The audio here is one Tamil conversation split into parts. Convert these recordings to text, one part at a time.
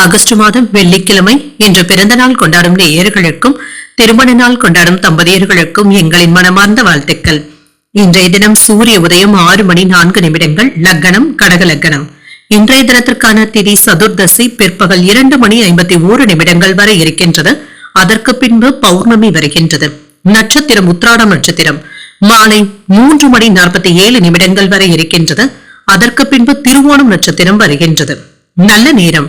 ஆகஸ்ட் மாதம் வெள்ளிக்கிழமை இன்று பிறந்த நாள் கொண்டாடும் நேயர்களுக்கும் திருமண நாள் கொண்டாடும் தம்பதியர்களுக்கும் எங்களின் மனமார்ந்த வாழ்த்துக்கள். இன்றைய தினம் சூரிய உதயம் ஆறு மணி நான்கு நிமிடங்கள் லக்னம் கடக லக்னம். இன்றைய தினத்திற்கான திதி சதுர்தசி பிற்பகல் இரண்டு மணி ஐம்பத்தி ஓரு நிமிடங்கள் வரை இருக்கின்றது. அதற்கு பின்பு பௌர்ணமி வருகின்றது. நட்சத்திரம் உத்ராடம் நட்சத்திரம். மாலை மூன்று மணி நாற்பத்தி ஏழு நிமிடங்கள் வரை இருக்கின்றது. அதற்கு பின்பு திருவோணம் நட்சத்திரம் வருகின்றது. நல்ல நேரம்.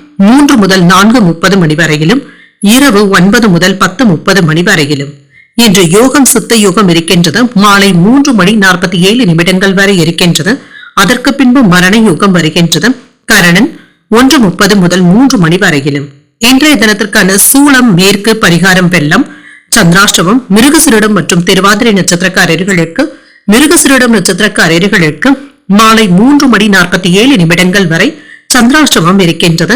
மூன்று முதல் நான்கு முப்பது மணி வரையிலும் இரவு ஒன்பது முதல் பத்து முப்பது மணி வரையிலும். இன்று யோகம் சுத்த யோகம் இருக்கின்றது. மாலை மூன்று மணி நாற்பத்தி ஏழு நிமிடங்கள் வரை இருக்கின்றது. அதற்கு பின்பு மரண யோகம் வருகின்றது. கரணன் ஒன்று முப்பது முதல் மூன்று மணி வரையிலும். இன்றைய தினத்திற்கான சூளம் மேற்கு பரிகாரம் வெள்ளம் சந்திராஷ்டமம் மிருகசிரிடம் மற்றும் திருவாதிரை நட்சத்திரக்காரர்களுக்கு மிருகசிரிடம் நட்சத்திரக்காரர்களுக்கு மாலை மூன்று மணி நாற்பத்தி ஏழு நிமிடங்கள் வரை சந்திராஷ்டமம் இருக்கின்றது.